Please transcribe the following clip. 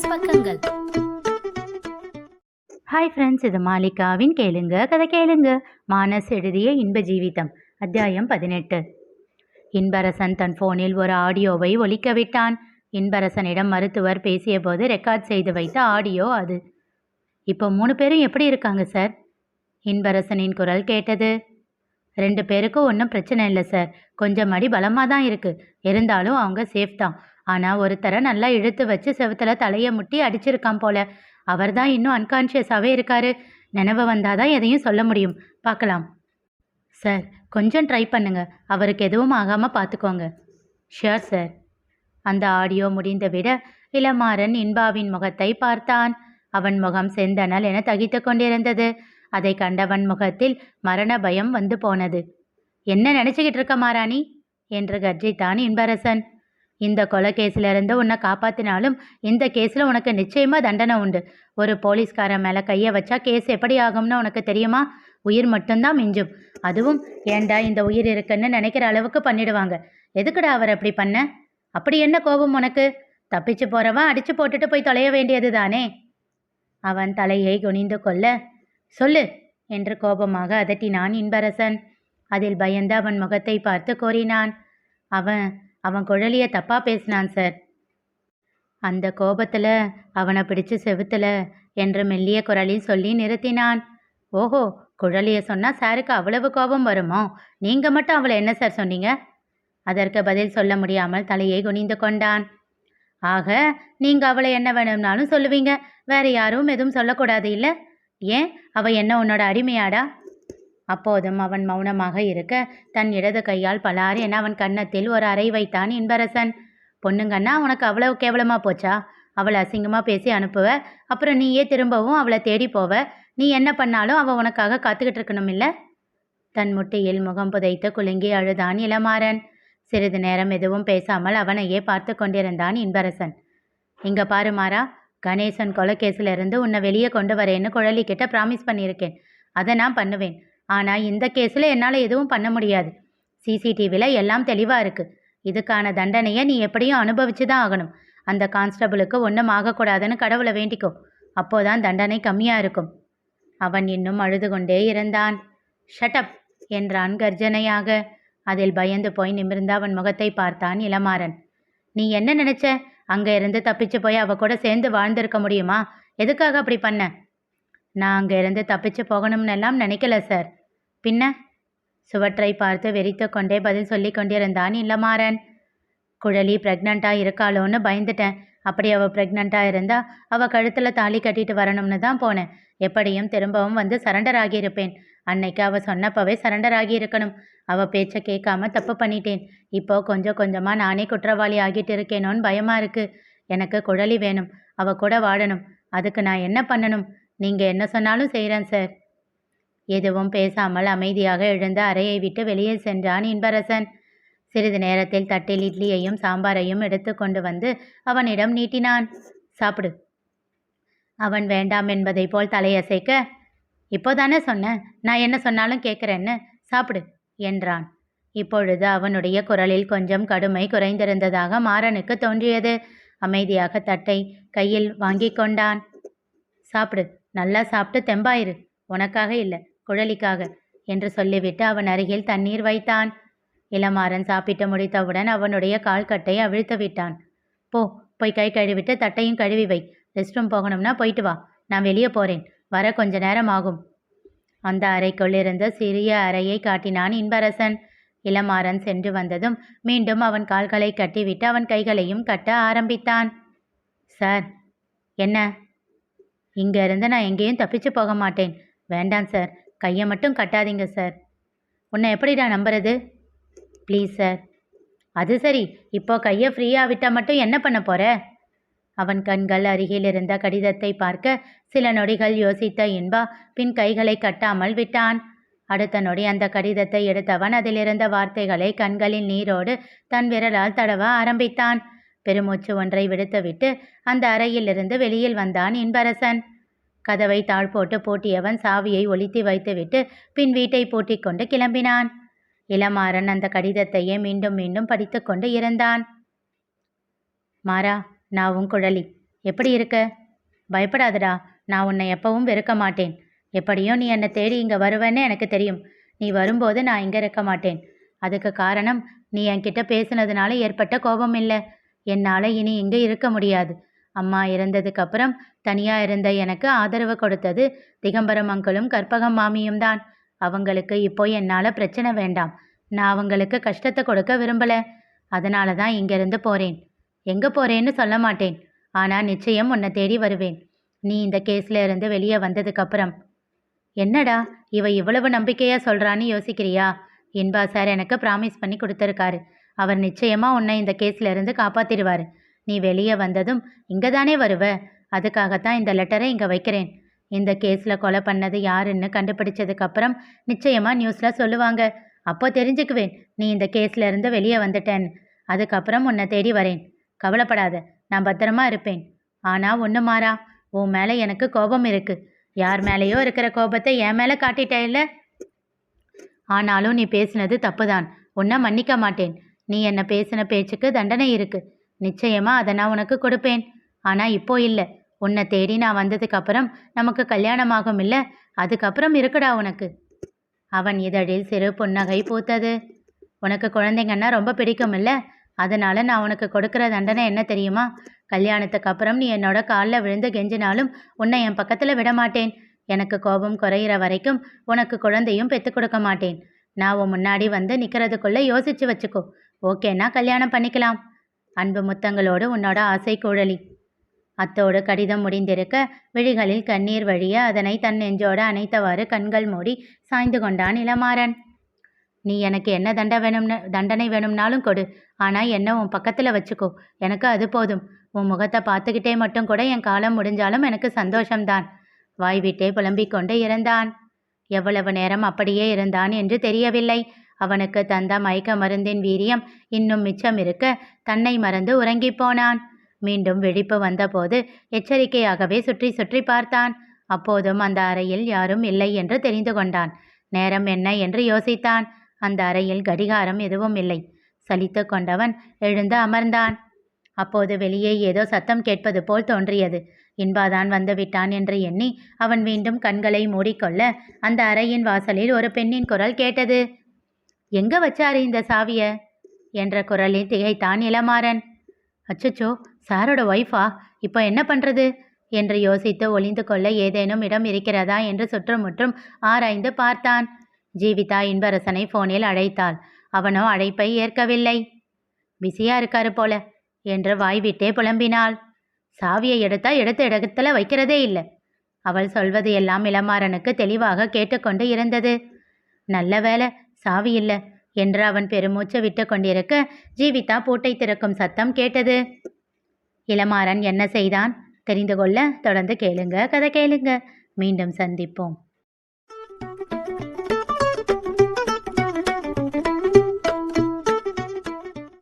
மானஸ் பக்கங்கள். Hi friends இது மாலிகாவின் கேளுங்க கதை கேளுங்க. மானஸ் எழுதிய இன்ப ஜீவிதம் அத்தியாயம் பதினெட்டு. இன்பரசன் தன் ஃபோனில் ஒரு ஆடியோவை ஒலிக்க விட்டான் இன்பரசனிடம் மருத்துவர் பேசியபோது ரெக்கார்ட் செய்து வைத்த ஆடியோ அது. இப்போ மூணு பேரும் எப்படி இருக்காங்க சார் இன்பரசனின் குரல் கேட்டது. ரெண்டு பேருக்கும் ஒன்றும் பிரச்சனை இல்லை சார் கொஞ்சம் அடி பலமாக தான் இருக்குது இருந்தாலும் அவங்க சேஃப் தான். ஆனால் ஒருத்தரை நல்லா இழுத்து வச்சு செவுத்துல தலையை முட்டி அடிச்சிருக்கான் போல. அவர் தான் இன்னும் அன்கான்ஷியஸாகவே இருக்காரு. நினைவு வந்தாதான் எதையும் சொல்ல முடியும். பார்க்கலாம். சார் கொஞ்சம் ட்ரை பண்ணுங்க. அவருக்கு எதுவும் ஆகாமல் பார்த்துக்கோங்க. ஷியோர் சார் அந்த ஆடியோ முடிந்த விட இளமாறன் இன்பாவின் முகத்தை பார்த்தான். அவன் முகம் செந்தனல் என தகித்து கொண்டிருந்தது. அதை கண்டவன் முகத்தில் மரண பயம் வந்து போனது. என்ன நினச்சிக்கிட்டு இருக்க மாராணி? என்று கர்ஜித்தான் இன்பரசன். இந்த கொலை கேஸிலிருந்து உன்னை காப்பாற்றினாலும் இந்த கேஸில் உனக்கு நிச்சயமாக தண்டனை உண்டு. ஒரு போலீஸ்காரன் மேலே கையை வச்சா கேஸ் எப்படி ஆகும்னு உனக்கு தெரியுமா? உயிர் மட்டும்தான் மிஞ்சும். அதுவும் ஏண்டா இந்த உயிர் இருக்குன்னு நினைக்கிற அளவுக்கு பண்ணிடுவாங்க. எதுக்குடா அவர் அப்படி பண்ண? அப்படி என்ன கோபம் உனக்கு? தப்பிச்சு போகிறவன் அடித்து போட்டுட்டு போய் தொலைய வேண்டியது தானே அவன் தலையை குனிந்து கொள்ள சொல்லு என்று கோபமாக அதட்டினான் இன்பரசன். அதில் பயந்து அவன் முகத்தை பார்த்து கோரினான் அவன் அவன் குழலிய தப்பா பேசினான் சார். அந்த கோபத்துல அவனை பிடிச்சு செவுத்துல என்று மெல்லிய குரலில் சொல்லி நிறுத்தினான். ஓஹோ குழலிய சொன்னா சாருக்கு அவ்வளவு கோபம் வருமோ? நீங்க மட்டும் அவளை என்ன சார் சொன்னீங்க? அதற்கு பதில் சொல்ல முடியாமல் தலையை குனிந்து கொண்டான். ஆக நீங்க அவளை என்ன வேணும்னாலும் சொல்லுவீங்க. வேற யாரும் எதுவும் சொல்லக்கூடாது இல்ல? ஏன்? அவ என்ன உன்னோட அடிமையாடா? அப்போதும் அவன் மௌனமாக இருக்க தன் இடது கையால் பலாறு என அவன் கன்னத்தில் ஒரு அறை வைத்தான் இன்பரசன். பொண்ணுங்கன்னா உனக்கு அவ்வளவு கேவலமா போச்சா? அவளை அசிங்கமாக பேசி அனுப்புவ? அப்புறம் நீயே திரும்பவும் அவளை தேடி போவ? நீ என்ன பண்ணாலும் அவள் உனக்காக காத்துக்கிட்டு இருக்கணும் இல்லை தன் முட்டியில் முகம் புதைத்து குலுங்கி அழுதான் இளமாறன். சிறிது நேரம் எதுவும் பேசாமல் அவனையே பார்த்து கொண்டிருந்தான் இன்பரசன். இங்க பாரு மாறா கணேசன் குலகேஸ்லேருந்து உன்னை வெளியே கொண்டு வரேன்னு குழலிக்கிட்ட ப்ராமிஸ் பண்ணியிருக்கேன். அதை நான் பண்ணுவேன். ஆனால் இந்த கேஸில் என்னால் எதுவும் பண்ண முடியாது. சிசிடிவியில் எல்லாம் தெளிவாக இருக்குது இதுக்கான தண்டனையை நீ எப்படியும் அனுபவிச்சு தான் ஆகணும். அந்த கான்ஸ்டபிளுக்கு ஒன்றும் ஆகக்கூடாதுன்னு கடவுளை வேண்டிக்கோ. அப்போதான் தண்டனை கம்மியாக இருக்கும். அவன் இன்னும் அழுது கொண்டே இருந்தான். ஷட்டப் என்றான் கர்ஜனையாக. அதில் பயந்து போய் நிமிர்ந்து அவன் முகத்தை பார்த்தான் இளமாறன். நீ என்ன நினைச்ச? அங்கே இருந்து தப்பிச்சு போய் அவ கூட சேர்ந்து வாழ்ந்திருக்க முடியுமா? எதுக்காக அப்படி பண்ண? நான் அங்கே இருந்து தப்பிச்சு போகணும்னு எல்லாம் நினைக்கல சார். பின்ன? சுவற்றை பார்த்து வெறித்து கொண்டே பதில் சொல்லி கொண்டிருந்தான் இல்லமாறன். குழலி ப்ரெக்னெண்ட்டா இருக்காளோன்னு பயந்துட்டேன். அப்படி அவ ப்ரெக்னெண்ட்டா இருந்தா அவ கழுத்துல தாலி கட்டிட்டு வரணும்னு தான் போனேன். எப்படியும் திரும்பவும் வந்து சரண்டர் ஆகியிருப்பேன். அன்னைக்கு அவ சொன்னப்பவே சரண்டர் ஆகியிருக்கணும். அவ பேச்சை கேட்காம தப்பு பண்ணிட்டேன். இப்போ கொஞ்சம் கொஞ்சமா நானே குற்றவாளி ஆகிட்டு இருக்கேனோன்னு பயமா இருக்கு. எனக்கு குழலி வேணும். அவ கூட வாடணும். அதுக்கு நான் என்ன பண்ணணும்? நீங்க என்ன சொன்னாலும் செய்கிறேன் சார் எதுவும் பேசாமல் அமைதியாக எழுந்து அறையை விட்டு வெளியே சென்றான் இன்பரசன். சிறிது நேரத்தில் தட்டில் இட்லியையும் சாம்பாரையும் எடுத்து கொண்டு வந்து அவனிடம் நீட்டினான். சாப்பிடு. அவன் வேண்டாம் என்பதை போல் தலையசைக்க. இப்போதானே சொன்னேன் நான் என்ன சொன்னாலும் கேட்குறேன்னு. சாப்பிடு. என்றான். இப்பொழுது அவனுடைய குரலில் கொஞ்சம் கடுமை குறைந்திருந்ததாக மாறனுக்கு தோன்றியது. அமைதியாக தட்டை கையில் வாங்கி கொண்டான். சாப்பிடு. நல்லா சாப்பிட்டு தெம்பாயிரு. உனக்காக இல்லை. குழலிக்காக என்று சொல்லிவிட்டு அவன் அருகில் தண்ணீர் வைத்தான். இளமாறன் சாப்பிட்டு முடித்தவுடன் அவனுடைய கால்கட்டை அவிழ்த்து விட்டான். போ போய் கை கழுவிட்டு தட்டையும் கழுவி வை. ரெஸ்ட் ரூம் போகணும்னா போயிட்டு வா. நான் வெளியே போறேன். வர கொஞ்ச நேரம் ஆகும். அந்த அறைக்குள் இருந்த சிறிய அறையை காட்டினான் இன்பரசன். இளமாறன் சென்று வந்ததும் மீண்டும் அவன் கால்களை கட்டிவிட்டு அவன் கைகளையும் கட்ட ஆரம்பித்தான். சார் என்ன? இங்கிருந்து நான் எங்கேயும் தப்பிச்சு போக மாட்டேன். வேண்டாம் சார். கையை மட்டும் கட்டாதீங்க சார். உன்னை எப்படிடா நம்புறது? Please sir. அது சரி. இப்போ கையை ஃப்ரீயாக விட்டால் மட்டும் என்ன பண்ண போற? அவன் கண்கள் அருகில் இருந்த கடிதத்தை பார்க்க சில நொடிகள் யோசித்த இன்பா பின் கைகளை கட்டாமல் விட்டான். அடுத்த நொடி அந்த கடிதத்தை எடுத்தவன் அதிலிருந்த வார்த்தைகளை கண்களில் நீரோடு தன் விரலால் தடவ ஆரம்பித்தான். பெருமூச்சு ஒன்றை விடுத்துவிட்டு அந்த அறையிலிருந்து வெளியில் வந்தான் இன்பரசன். கதவை தாழ் போட்டு பூட்டியவன் சாவியை ஒளித்தி வைத்துவிட்டு பின் வீட்டை பூட்டிக் கொண்டு கிளம்பினான். இளமாறன் அந்த கடிதத்தையே மீண்டும் மீண்டும் படித்துக்கொண்டு இருந்தான். மாறா நான் உன் குழலி. எப்படி இருக்க? பயப்படாதடா. நான் உன்னை எப்பவும் வெறுக்க மாட்டேன். எப்படியும் நீ என்னை தேடி இங்கே வருவேன்னு எனக்கு தெரியும். நீ வரும்போது நான் இங்கே இருக்க மாட்டேன். அதுக்கு காரணம் நீ என்கிட்ட பேசுனதுனால ஏற்பட்ட கோபம் இல்லை. என்னால் இனி இங்கே இருக்க முடியாது. அம்மா இறந்ததுக்கு அப்புறம் தனியாக இருந்த எனக்கு ஆதரவு கொடுத்தது. திகம்பரம் அங்கிளும் கற்பகம் மாமியும் தான். அவங்களுக்கு இப்போ என்னால் பிரச்சனை வேண்டாம். நான் அவங்களுக்கு கஷ்டத்தை கொடுக்க விரும்பல. அதனால தான் இங்கேருந்து போகிறேன் எங்கே போகிறேன்னு சொல்ல மாட்டேன். ஆனால் நிச்சயம் உன்னை தேடி வருவேன். நீ இந்த கேஸில் இருந்து வெளியே வந்ததுக்கப்புறம். என்னடா இவ இவ்வளவு நம்பிக்கையாக சொல்கிறான்னு யோசிக்கிறியா? இன்பா சார் எனக்கு ப்ராமிஸ் பண்ணி கொடுத்துருக்காரு. அவர் நிச்சயமாக உன்னை இந்த கேஸ்ல இருந்து காப்பாற்றிடுவார் நீ வெளியே வந்ததும் இங்கே தானே வருவ? அதுக்காகத்தான் இந்த லெட்டரை இங்கே வைக்கிறேன். இந்த கேஸில் கொலை பண்ணது யாருன்னு கண்டுபிடிச்சதுக்கப்புறம் நிச்சயமாக நியூஸில் சொல்லுவாங்க. அப்போ தெரிஞ்சுக்குவேன் நீ இந்த கேஸில் இருந்து வெளியே வந்துட்டேன்னு. அதுக்கப்புறம் உன்னை தேடி வரேன். கவலைப்படாத நான் பத்திரமா இருப்பேன். ஆனால் ஒன்று மாறா உன் மேலே எனக்கு கோபம் இருக்கு. யார் மேலேயோ இருக்கிற கோபத்தை என் மேலே காட்டிட்டே இல்லை? ஆனாலும் நீ பேசினது தப்புதான். உன்னை மன்னிக்க மாட்டேன். நீ என்னை பேசின பேச்சுக்கு தண்டனை இருக்குது நிச்சயமா அதை நான் உனக்கு கொடுப்பேன். ஆனா இப்போ இல்லை. உன்னை தேடி நான் வந்ததுக்கு அப்புறம் நமக்கு கல்யாணமாகும் இல்லை? அதுக்கப்புறம் இருக்குடா உனக்கு. அவன் இதழில் சிறு புன்னகை பூத்தது. உனக்கு குழந்தைங்கன்னா ரொம்ப பிடிக்கும் இல்லை? அதனால நான் உனக்கு கொடுக்குற தண்டனை என்ன தெரியுமா? கல்யாணத்துக்கு அப்புறம் நீ என்னோட காலில் விழுந்து கெஞ்சினாலும் உன்னை என் பக்கத்தில் விட மாட்டேன். எனக்கு கோபம் குறையிற வரைக்கும் உனக்கு குழந்தையும் பெற்றுக் கொடுக்க மாட்டேன். நான் உன் முன்னாடி வந்து நிற்கிறதுக்குள்ளே யோசிச்சு வச்சுக்கோ. ஓகேன்னா கல்யாணம் பண்ணிக்கலாம். அன்பு முத்தங்களோடு உன்னோட ஆசை குழலி. அத்தோடு கடிதம் முடிந்திருக்க விழிகளில் கண்ணீர் வழிய அதனை தன் நெஞ்சோடு அணைத்தவாறு கண்கள் மூடி சாய்ந்து கொண்டான் இளமாறன். நீ எனக்கு என்ன தண்ட வேணும்னு தண்டனை வேணும்னாலும் கொடு. ஆனால் என்ன உன் பக்கத்தில் வச்சுக்கோ. எனக்கு அது போதும். உன் முகத்தை பார்த்துக்கிட்டே மட்டும் கூட என் காலம் முடிஞ்சாலும் எனக்கு சந்தோஷம்தான். வாய்விட்டே புலம்பிக் கொண்டு இருந்தான் எவ்வளவு நேரம் அப்படியே இருந்தான் என்று தெரியவில்லை. அவனுக்கு தந்த மயக்க மருந்தின் வீரியம் இன்னும் மிச்சம் இருக்க தன்னை மறந்து உறங்கிப் போனான். மீண்டும் விழிப்பு வந்தபோது எச்சரிக்கையாகவே சுற்றி சுற்றி பார்த்தான். அப்போதும் அந்த அறையில் யாரும் இல்லை என்று தெரிந்து கொண்டான். நேரம் என்ன என்று யோசித்தான். அந்த அறையில் கடிகாரம் எதுவும் இல்லை. சலித்து கொண்டவன் எழுந்து அமர்ந்தான். அப்போது வெளியே ஏதோ சத்தம் கேட்பது போல் தோன்றியது. இன்பாதான் வந்துவிட்டான் என்று எண்ணி அவன் மீண்டும் கண்களை மூடிக்கொள்ள அந்த அறையின் வாசலில் ஒரு பெண்ணின் குரல் கேட்டது. எங்க வச்சாரு இந்த சாவிய? என்ற குரலில் திகைத்தான் இளமாறன். அச்சச்சோ சாரோட ஒய்ஃபா இப்போ என்ன பண்றது? என்று யோசித்து ஒளிந்து கொள்ள ஏதேனும் இடம் இருக்கிறதா என்று சுற்றுமுற்றும் ஆராய்ந்து பார்த்தான். ஜீவிதா இன்பரசனை போனில் அழைத்தாள். அவனோ அழைப்பை ஏற்கவில்லை. பிஸியா இருக்காரு போல என்று வாய்விட்டே புலம்பினாள். சாவியை எடுத்தா எடுத்த இடத்துல வைக்கிறதே இல்லை. அவள் சொல்வது எல்லாம் இளமாறனுக்கு தெளிவாக கேட்டுக்கொண்டு இருந்தது. நல்ல வேலை சாவி இல்லை என்று அவன் பெருமூச்சு விட்டு கொண்டிருக்க ஜீவிதா பூட்டை திறக்கும் சத்தம் கேட்டது. இளமாறன் என்ன செய்தான்? தெரிந்து கொள்ள தொடர்ந்து கேளுங்க கதை கேளுங்க. மீண்டும் சந்திப்போம்.